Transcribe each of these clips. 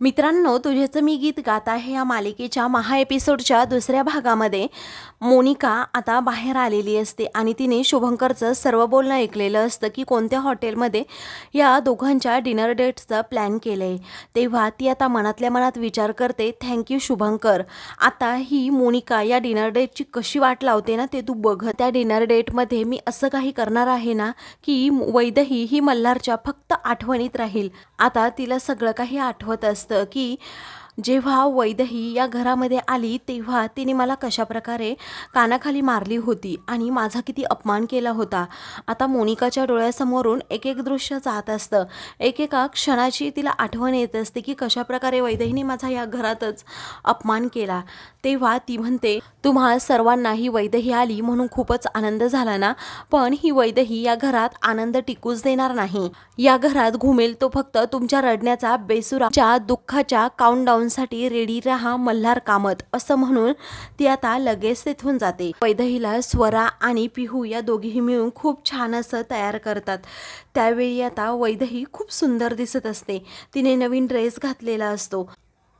मित्रांनो तुझ्याचं मी गीत गात आहे या मालिकेच्या महा एपिसोडच्या दुसऱ्या भागामध्ये. मोनिका आता बाहेर आलेली असते आणि तिने शुभंकरचं सर्व बोलणं ऐकलेलं असतं की कोणत्या हॉटेलमध्ये या दोघांच्या डिनर डेट्सचं प्लॅन केलं आहे तेव्हा ती आता मनातल्या मनात विचार करते थँक्यू शुभंकर. आता ही मोनिका या डिनर डेटची कशी वाट लावते ना ते तू बघ. त्या डिनर डेटमध्ये मी असं काही करणार आहे ना की वैदही ही मल्हारच्या फक्त आठवणीत राहील. आता तिला सगळं काही आठवत असतं. की जेव्हा वैदही या घरामध्ये आली तेव्हा तिने मला कशा प्रकारे कानाखाली मारली होती आणि माझा किती अपमान केला होता. आता मोनिकाच्या डोळ्यासमोरून एक एक दृश्य जात असतं. एकेका क्षणाची तिला आठवण येत असते की कशा प्रकारे वैदहीने माझा या घरातच अपमान केला. तेव्हा ती म्हणते तुम्हा सर्वांना ही वैदही आली म्हणून खूपच आनंद झाला ना? पण ही वैदही या घरात आनंद टिकूच देणार नाही. या घरात घुमेल तो फक्त तुमच्या रडण्याचा बेसुराच्या दुःखाच्या काउंटडाऊनसाठी रेडी राहा मल्हार कामत असं म्हणून ती आता लगेच तिथून जाते. वैदहीला स्वरा आणि पिहू या दोघीही मिळून खूप छान असं तयार करतात. त्यावेळी आता वैदही खूप सुंदर दिसत असते. तिने नवीन ड्रेस घातलेला असतो.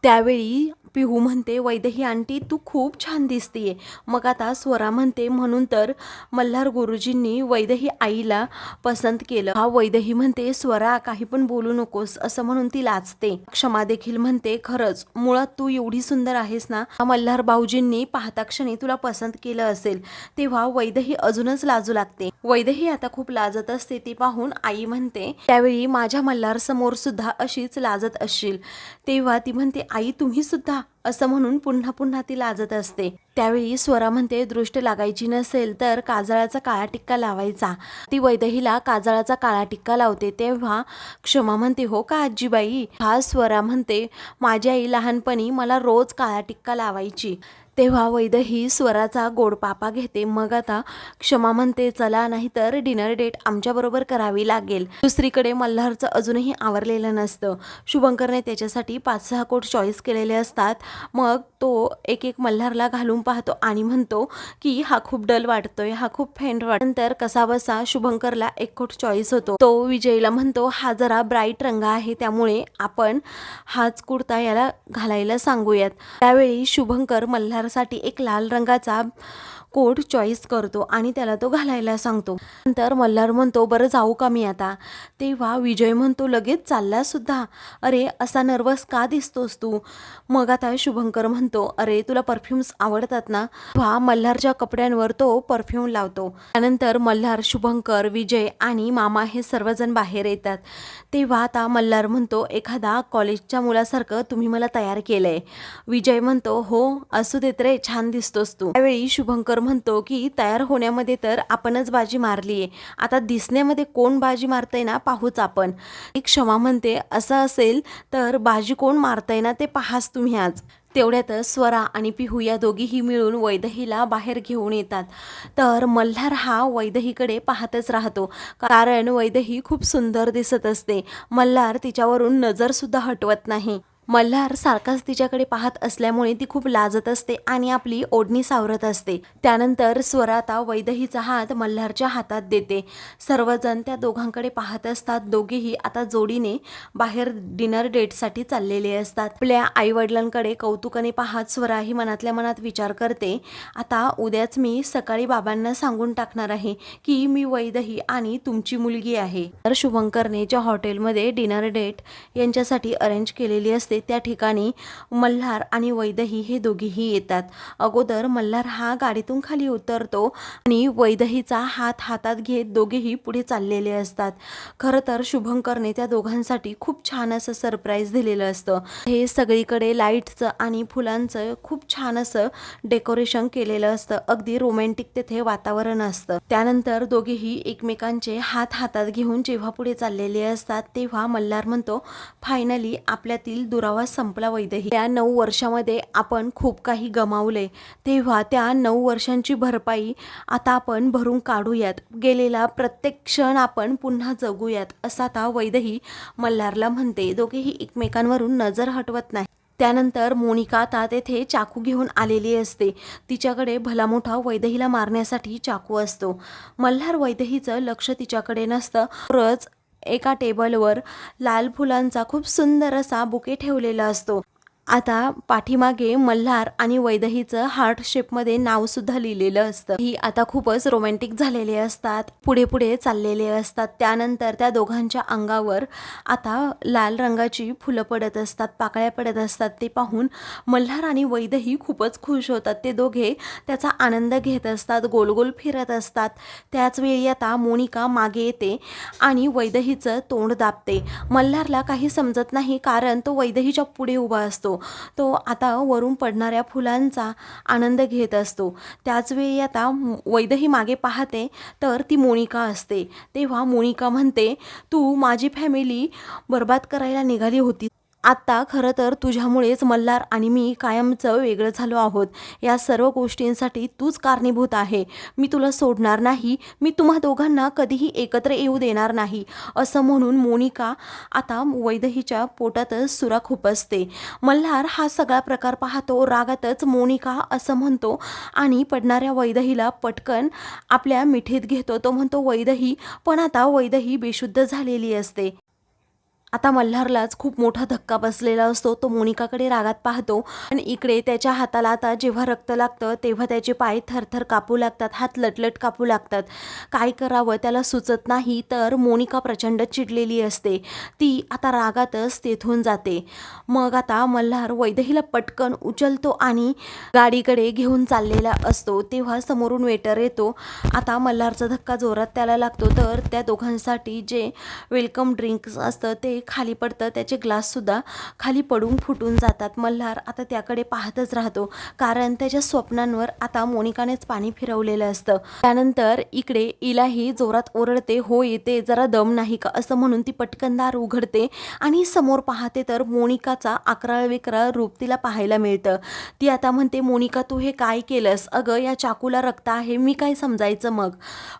त्यावेळी पिहू म्हणते वैदेही आंटी तू खूप छान दिसतीये. मग आता स्वरा म्हणते म्हणून तर मल्हार गुरुजींनी वैदेही आईला पसंत केलं. हा वैदेही म्हणते स्वरा काही पण बोलू नकोस असं म्हणून ती लाचते क्षमा देखील म्हणते खरंच मुळात तू एवढी सुंदर आहेस ना मल्हार भाऊजींनी पाहता क्षणी तुला पसंत केलं असेल तेव्हा वैदेही अजूनच लाजू लागते. वैदेही आता खूप लाजत असते ती पाहून आई म्हणते त्यावेळी माझ्या मल्हार समोर सुद्धा अशीच लाजत असशील. तेव्हा ती म्हणते आई तुम्ही सुद्धा असं म्हणून पुन्हा पुन्हा ती लाजत असते. त्यावेळी स्वरा म्हणते दृष्ट लागायची नसेल तर काजळाचा काळा टिक्का लावायचा. ती वैदहीला काजळाचा काळा टिक्का लावते तेव्हा क्षमा म्हणते हो का आजीबाई? हा स्वरा म्हणते माझी आई लहानपणी मला रोज काळा टिक्का लावायची. तेव्हा वैदही स्वराचा गोड पापा घेते. मग आता क्षमा म्हणते चला नाहीतर डिनर डेट आमच्याबरोबर करावी लागेल. दुसरीकडे मल्हारचं अजूनही आवरलेलं नसतं. शुभंकरने त्याच्यासाठी पाच सहा कोट चॉईस केलेले असतात. मग तो एक एक मल्हारला घालून पाहतो आणि म्हणतो की हा खूप डल वाटतोय हा खूप फेंड वाट नंतर कसा बसा शुभंकरला एक कोट चॉईस होतो. तो विजयला म्हणतो हा जरा ब्राईट रंग आहे त्यामुळे आपण हाच कुर्ता याला घालायला सांगूयात. त्यावेळी शुभंकर मल्हार मल्हारसाठी एक लाल रंगाचा कोट चॉईस करतो आणि त्याला तो घालायला सांगतो. नंतर मल्हार म्हणतो बरं जाऊ का मी आता? तेव्हा विजय म्हणतो लगेच चालला सुद्धा. अरे असा नर्वस का दिसतोस तू? मग आता शुभंकर म्हणतो अरे तुला परफ्युम्स आवडतात ना? तेव्हा मल्हारच्या कपड्यांवर तो परफ्यूम लावतो. त्यानंतर मल्हार शुभंकर विजय आणि मामा हे सर्वजण बाहेर येतात. तेव्हा आता मल्हार म्हणतो एखादा कॉलेजच्या मुलासारखं तुम्ही मला तयार केलंय. विजय म्हणतो हो असू देत रे छान दिसतोस तू. त्यावेळी शुभंकर म्हणतो की तयार होण्यामध्ये तर आपणच बाजी मारली आहे आता दिसण्यामध्ये कोण बाजी मारतंय ना पाहूच आपण. एक क्षमा म्हणते असं असेल तर बाजी कोण मारतंय ना ते पाहाच तुम्ही आज. तेवढ्यातच स्वरा आणि पिहू या दोघीही मिळून वैदहीला बाहेर घेऊन येतात. तर मल्हार हा वैदहीकडे पाहतच राहतो. कारण वैदही खूप सुंदर दिसत असते. मल्हार तिच्यावरून नजरसुद्धा हटवत नाही. मल्हार सारखाच तिच्याकडे पाहत असल्यामुळे ती खूप लाजत असते आणि आपली ओढणी सावरत असते. त्यानंतर स्वराता वैदहीचा हात मल्हारच्या हातात देते. सर्वजण त्या दोघांकडे पाहत असतात. दोघेही आता जोडीने बाहेर डिनर डेटसाठी चाललेले असतात. आपल्या आईवडिलांकडे कौतुकाने पाहत स्वरा ही मनातल्या मनात विचार करते आता उद्याच मी सकाळी बाबांना सांगून टाकणार आहे की मी वैदही आणि तुमची मुलगी आहे. तर शुभंकरने ज्या हॉटेलमध्ये डिनर डेट यांच्यासाठी अरेंज केलेली असते त्या ठिकाणी मल्हार आणि वैदही हे दोघेही येतात. अगोदर मल्हार हा गाडीतून खाली उतरतो आणि वैदहीचा हात हातात घेत दोघेही पुढे चाललेले असतात. खरं तर शुभंकरने त्या दोघांसाठी खूप छान असं सरप्राईज दिलेलं असतं. हे सगळीकडे लाईटचं आणि फुलांचं खूप छान असं डेकोरेशन केलेलं असतं. अगदी रोमॅन्टिक तेथे वातावरण असतं. त्यानंतर दोघेही एकमेकांचे हात हातात घेऊन जेव्हा पुढे चाललेले असतात तेव्हा मल्हार म्हणतो फायनली आपल्यातील प्रवास संपला वैद्यही त्या नऊ वर्षामध्ये आपण खूप काही गमावले. तेव्हा त्या नऊ वर्षांची भरपाई आता आपण भरून काढूयात. गेलेला प्रत्येक क्षण आपण पुन्हा जगूयात असा आता वैदही मल्हारला म्हणते. दोघेही एकमेकांवरून नजर हटवत नाही त्यानंतर मोनिका आता तेथे चाकू घेऊन आलेली असते. तिच्याकडे भला मोठा वैदहीला मारण्यासाठी चाकू असतो. मल्हार वैदहीचं लक्ष तिच्याकडे नसतं. तरच एका टेबलवर लाल फुलांचा खूप सुंदर असा बुके ठेवलेला असतो. आता पाठीमागे मल्हार आणि वैदहीचं हार्ट शेपमध्ये नावसुद्धा लिहिलेलं असतं. ही आता खूपच रोमॅन्टिक झालेले असतात पुढे पुढे चाललेले असतात. त्यानंतर त्या दोघांच्या अंगावर आता लाल रंगाची फुलं पडत असतात पाकळ्या पडत असतात. ते पाहून मल्हार आणि वैदही खूपच खुश होतात. ते दोघे त्याचा आनंद घेत असतात गोल गोल फिरत असतात. त्याच वेळी आता मोनिका मागे येते आणि वैदहीचं तोंड दाबते. मल्हारला काही समजत नाही कारण तो वैदहीच्या पुढे उभा असतो. तो आता वरून पडणाऱ्या फुलांचा आनंद घेत असतो. त्याचवेळी आता वैदही मागे पाहते तर ती मोनिका असते. तेव्हा मोनिका म्हणते तू माझी फॅमिली बर्बाद करायला निघाली होती आत्ता खरं तर तुझ्यामुळेच मल्हार आणि मी कायमचं वेगळं झालो आहोत. या सर्व गोष्टींसाठी तूच कारणीभूत आहे. मी तुला सोडणार नाही. मी तुम्हा दोघांना कधीही एकत्र येऊ देणार नाही. असं म्हणून मोनिका आता वैदहीच्या पोटातच सुरा खुपसते मल्हार हा सगळा प्रकार पाहतो रागातच मोनिका असं म्हणतो आणि पडणाऱ्या वैदहीला पटकन आपल्या मिठीत घेतो. तो म्हणतो वैदही पण आता वैदही बेशुद्ध झालेली असते. आता मल्हारलाच खूप मोठा धक्का बसलेला असतो. तो मोनिकाकडे रागात पाहतो आणि इकडे त्याच्या हाताला आता जेव्हा रक्त लागतं तेव्हा त्याचे पाय थरथर कापू लागतात हात लटलट कापू लागतात. काय करावं? त्याला सुचत नाही तर मोनिका प्रचंड चिडलेली असते. ती आता रागातच तेथून जाते. मग आता मल्हार वैदहीला पटकन उचलतो आणि गाडीकडे घेऊन चाललेला असतो. तेव्हा समोरून वेटर येतो. आता मल्हारचा धक्का जोरात त्याला लागतो. तर त्या दोघांसाठी जे वेलकम ड्रिंक्स असतं ते खाली पडतं त्याचे ग्लाससुद्धा खाली पडून फुटून जातात. मल्हार आता त्याकडे पाहतच राहतो. कारण त्याच्या स्वप्नांवर आता मोनिकानेच पाणी फिरवलेलं असतं. त्यानंतर इकडे इलाही जोरात ओरडते हो येते जरा दम नाही का? असं म्हणून ती पटकन दार उघडते आणि समोर पाहते तर मोनिकाचा अकराळ रूप तिला पाहायला मिळतं. ती आता म्हणते मोनिका तू हे काय केलंस? अगं या चाकूला रक्त आहे मी काय समजायचं मग?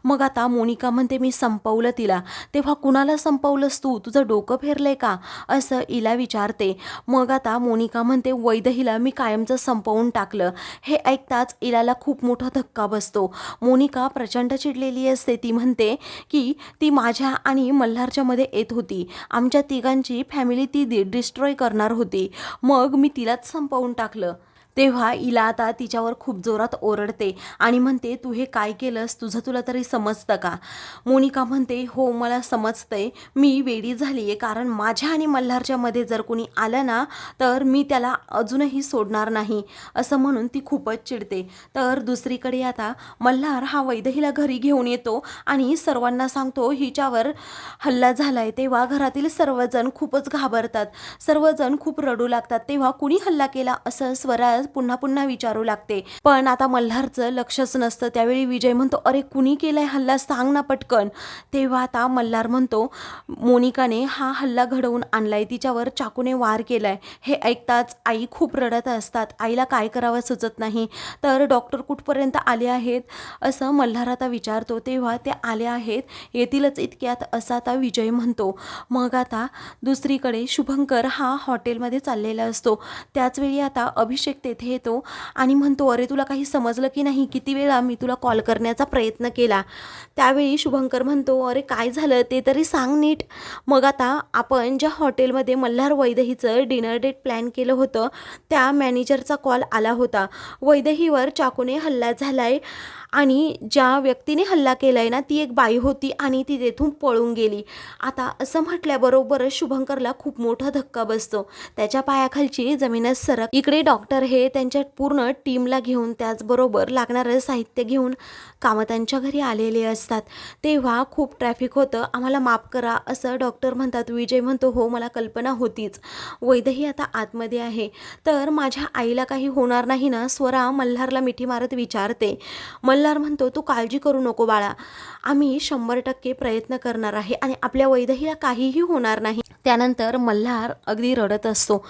मग आता मोनिका म्हणते मी संपवलं तिला. तेव्हा कुणाला संपवलंस तू? तुझं डोकं फेरले का? असं इला विचारते. मग आता मोनिका म्हणते वैदहीला मी कायमचं संपवून टाकलं. हे ऐकताच इलाला खूप मोठा धक्का बसतो. मोनिका प्रचंड चिडलेली असते. ती म्हणते की ती माझ्या आणि मल्हारच्या मध्ये येत होती. आमच्या तिघांची फॅमिली ती डि डिस्ट्रॉय करणार होती. मग मी तिलाच संपवून टाकलं. तेव्हा इला आता तिच्यावर खूप जोरात ओरडते आणि म्हणते तू हे काय केलंस? तुझं तुला तरी समजतं का? मोनिका म्हणते हो मला समजतंय. मी वेडी झाली आहे कारण माझ्या आणि मल्हारच्या मध्ये जर कोणी आलं ना तर मी त्याला अजूनही सोडणार नाही. असं म्हणून ती खूपच चिडते. तर दुसरीकडे आता मल्हार हा वैदहीला घरी घेऊन येतो आणि सर्वांना सांगतो हिच्यावर हल्ला झालाय. तेव्हा घरातील सर्वजण खूपच घाबरतात. सर्वजण खूप रडू लागतात. तेव्हा कुणी हल्ला केला असं स्वराज पुन्हा पुन्हा विचारू लागते. पण आता मल्हारचं लक्षच नसतं. त्यावेळी विजय म्हणतो अरे कुणी केलाय हल्ला? सांग ना पटकन. तेव्हा आता मल्हार म्हणतो मोनिकाने हा हल्ला घडवून आणलाय. तिच्यावर चाकूने वार केलाय. हे ऐकताच आई खूप रडत असतात. आईला काय करावं सुचत नाही. तर डॉक्टर कुठपर्यंत आले आहेत? असं मल्हार आता विचारतो. तेव्हा ते आले आहेत. येतीलच इतक्यात असं आता विजय म्हणतो. मग आता दुसरीकडे शुभंकर हा हॉटेलमध्ये चाललेला असतो. त्याचवेळी आता अभिषेक ते तेथे येतो आणि म्हणतो अरे तुला काही समजलं की नाही? किती वेळा मी तुला कॉल करण्याचा प्रयत्न केला? त्यावेळी शुभंकर म्हणतो अरे काय झालं? ते तरी सांग नीट. मग आता आपण ज्या हॉटेलमध्ये मल्हार वैदहीचं डिनर डेट प्लॅन केलं होतं त्या मॅनेजरचा कॉल आला होता. वैदहीवर चाकूने हल्ला झालाय. आणि ज्या व्यक्तीने हल्ला केला आहे ना ती एक बाई होती आणि ती तेथून पळून गेली. आता असं म्हटल्याबरोबरच शुभंकरला खूप मोठा धक्का बसतो. त्याच्या पायाखालची जमीनच सरक. इकडे डॉक्टर हे त्यांच्या पूर्ण टीमला घेऊन त्याचबरोबर लागणारं साहित्य घेऊन कामतांच्या घरी आलेले असतात. तेव्हा खूप ट्रॅफिक होतं. आम्हाला माफ करा असं डॉक्टर म्हणतात. विजय म्हणतो हो मला कल्पना होतीच. वैदही आता आतमध्ये आहे. तर माझ्या आईला काही होणार नाही ना? स्वरा मल्हारला मिठी मारत विचारते. मल्हार म्हणतो तू काळजी करू नको बाळा. आम्ही शंभर टक्के प्रयत्न करणार आहे आणि आपल्या वैदहीला काहीही होणार नाही. त्यानंतर मल्हार अगदी रडत असतो.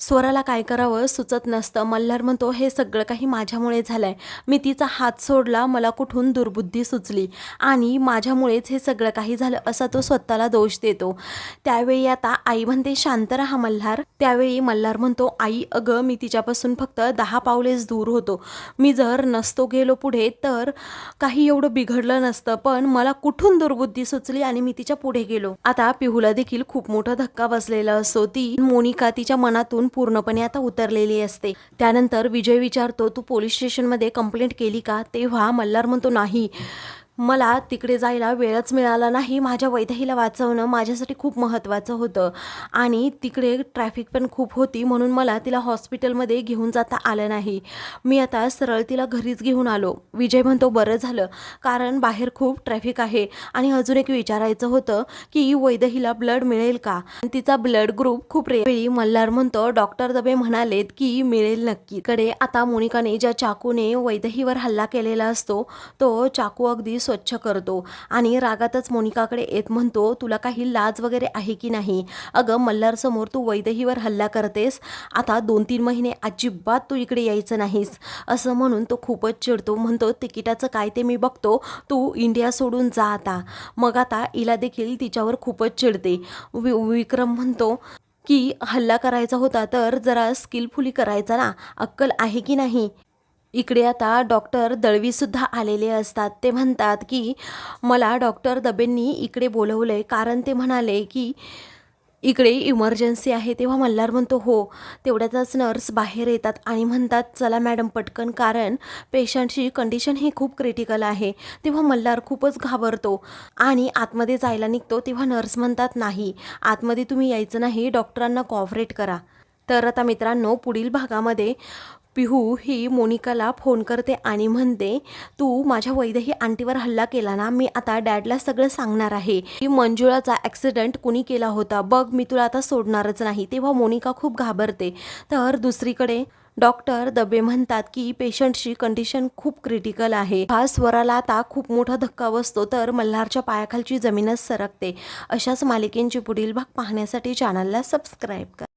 स्वराला काय करावं सुचत नसतं. मल्हार म्हणतो हे सगळं काही माझ्यामुळे झालं आहे मी तिचा हात सोडला मला कुठून दुर्बुद्धी सुचली? आणि माझ्यामुळेच हे सगळं काही झालं असा तो स्वतःला दोष देतो. त्यावेळी आता आई म्हणते शांत राहा मल्हार. त्यावेळी मल्हार म्हणतो आई अगं मी तिच्यापासून फक्त दहा पावलेच दूर होतो. मी जर नसतो गेलो पुढे तर तर काही एवढं बिघडलं नसतं. पण मला कुठून दुर्बुद्धी सुचली आणि मी तिच्या पुढे गेलो. आता पिहूला देखील खूप मोठा धक्का बसलेला असतो ती मोनिका तिच्या मनातून पूर्णपणे आता उतरलेली असते. त्यानंतर विजय विचारतो तू पोलीस स्टेशनमध्ये कंप्लेंट केली का? तेव्हा मल्हार म्हणतो नाही. मला तिकडे जायला वेळच मिळाला नाही. माझ्या वैद्यहीला वाचवणं माझ्यासाठी खूप महत्त्वाचं होतं. आणि तिकडे ट्रॅफिक पण खूप होती म्हणून मला तिला हॉस्पिटलमध्ये घेऊन जाता आलं नाही. मी आता सरळ तिला घरीच घेऊन आलो. विजय म्हणतो बरं झालं कारण बाहेर खूप ट्रॅफिक आहे. आणि अजून एक विचारायचं होतं की वैद्यहीला ब्लड मिळेल का? तिचा ब्लड ग्रुप खूप रे वेळी मल्हार म्हणतो डॉक्टर दबे म्हणालेत की मिळेल नक्की. कडे आता मोनिकाने ज्या चाकूने वैद्यहीवर हल्ला केलेला असतो तो चाकू अगदी स्वच्छ करतो. आणि रागातच मोनिकाकडे येत म्हणतो तुला काही लाज वगैरे आहे की नाही? अगं मल्हारसमोर तू वैदेहीवर हल्ला करतेस. आता दोन तीन महिने अजिबात तू इकडे यायचं नाहीस. असं म्हणून तो खूपच चिडतो. म्हणतो तिकिटाचं काय ते मी बघतो. तू इंडिया सोडून जा आता. मग आता हिला देखील तिच्यावर खूपच चिडते. वि विक्रम म्हणतो की हल्ला करायचा होता तर जरा स्किलफुली करायचा ना. अक्कल आहे की नाही? इकडे आता डॉक्टर दळवीसुद्धा आलेले असतात. ते म्हणतात की मला डॉक्टर दबेंनी इकडे बोलवलं आहे कारण ते म्हणाले की इकडे इमर्जन्सी आहे. तेव्हा मल्हार म्हणतो हो. तेवढ्यातच नर्स बाहेर येतात आणि म्हणतात चला मॅडम पटकन. कारण पेशंटची कंडिशन ही खूप क्रिटिकल आहे. तेव्हा मल्हार खूपच घाबरतो आणि आतमध्ये जायला निघतो. तेव्हा नर्स म्हणतात नाही. आतमध्ये तुम्ही यायचं नाही. डॉक्टरांना कॉपरेट करा. तर आता मित्रांनो पुढील भागामध्ये पिहू ही मोनिकाला फोन करते आणि म्हणते तू माझ्या वैदेही आंटीवर हल्ला केला ना मी आता डॅडला सगळं सांगणार आहे. की मंजुळाचा ॲक्सिडेंट कुणी केला होता? बघ मी तुला आता सोडणारच नाही. तेव्हा मोनिका खूप घाबरते. तर दुसरीकडे डॉक्टर दबे म्हणतात की पेशंटची कंडिशन खूप क्रिटिकल आहे. हा स्वराला आता खूप मोठा धक्का बसतो तर मल्हारच्या पायाखालची जमीनच सरकते. अशाच मालिकेंची पुढील भाग पाहण्यासाठी चॅनलला सबस्क्राईब करा.